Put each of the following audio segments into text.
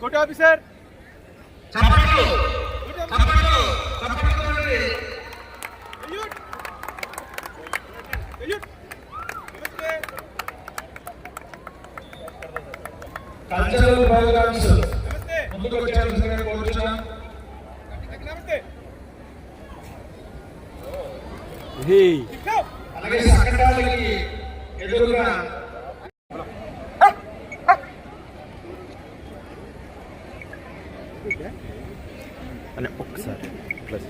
కోటి ఆఫీసర్ చప్పట్లు చప్పట్లు చప్పట్లు కల్చరల్ ప్రోగ్రామ్స్. ముందుకు వచ్చాల్సిందిగా కోరుతున్నాం నమస్తే. అలాగే సంకటాలకి ఎదురుగా అని ఒక్కసారి ప్లస్.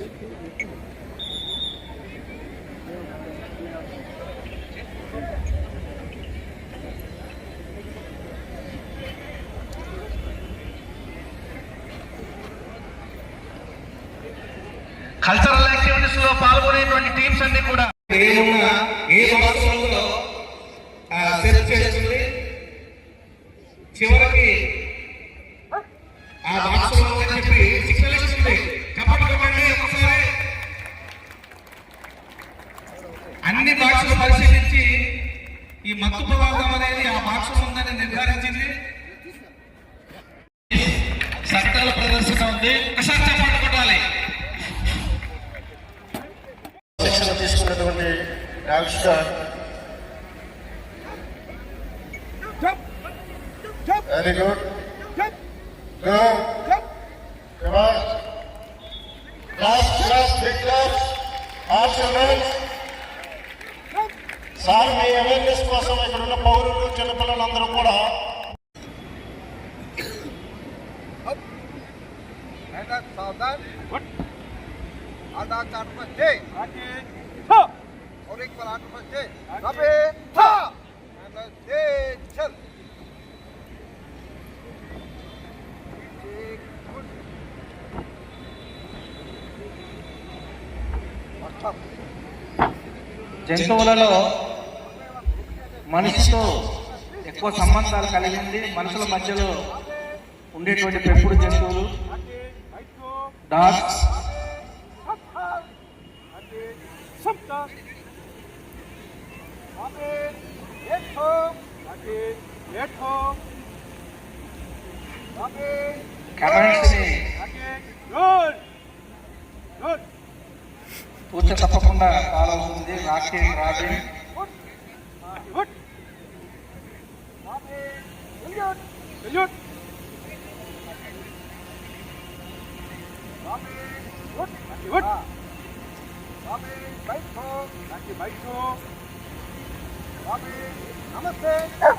కల్చరల్ యాక్టివిటీస్లో పాల్గొనేటువంటి టీమ్స్ అన్ని కూడా. ఏమున్నా ఏ భాషలో సెట్ చేస్తుంది? చివరికి ఆ బాక్స్లో అని చెప్పి సిగ్నల్ ఇస్తుంది. కప్పటి కొట్టండి ఒకసారి. అన్ని బాక్సులు పరిశీలించి ఈ మత్తు పదార్థం అనేది ఆ బాక్స్ ఉందని నిర్ధారించింది. సత్తాల ప్రదర్శన ఉంది. ఒకసారి చప్పట్లు Erçten. Very good. Go. Come on. Last class, big class. Afternoon. Sir me awareness కోసం ఇక్కడున్న పౌరులు చిన్నపిల్లలందరూ కూడా సాధారణ ఆధార్ కార్డు चार बच्चे आगे छो और एक बार आठ बच्चे अबे था नमस्ते चल एक गुड अच्छा జంతువులలో మనిషితో ఎక్కువ సంబంధాలు కలిగి ఉంది మనుషుల మధ్యలో ఉండేటువంటి పెంపుడు జంతువులు आगे राइट को డాగ్స్ పూర్తి తప్పకుండా ఫాలో అవుతుంది. రాకింగ్ రాబిన్ 啊对啊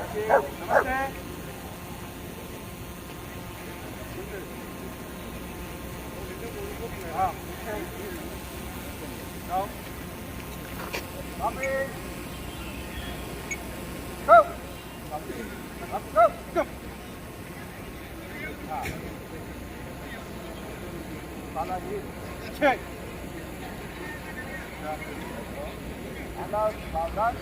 走啊走走啊麻辣鸡去那老张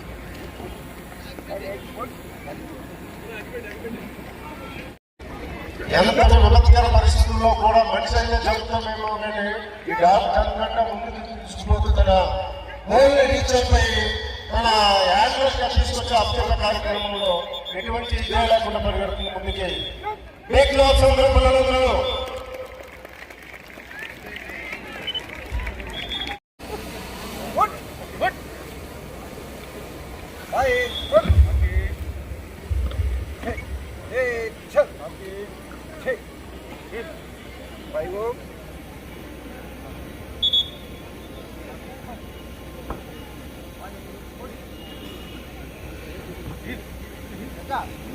ఎంత విపత్కర పరిస్థితుల్లో కూడా మనిషి అయిన జరుగుతామేమో ఈ డాక్ జనగంట ముందుకు తీసుకుపోతూ ఓన్లీ రీచ్ అయిపోయి మన యాన్యువల్ తీసుకొచ్చే అత్యంత కార్యక్రమంలో ఎటువంటి ఇదే లేకుండా పరిగెడుతుంది ముందుకి. మీకు లో పిల్లలందరూ 액션! 앞뒤, 책, 음. 힙, 마이고. 힙, 음. 됐다.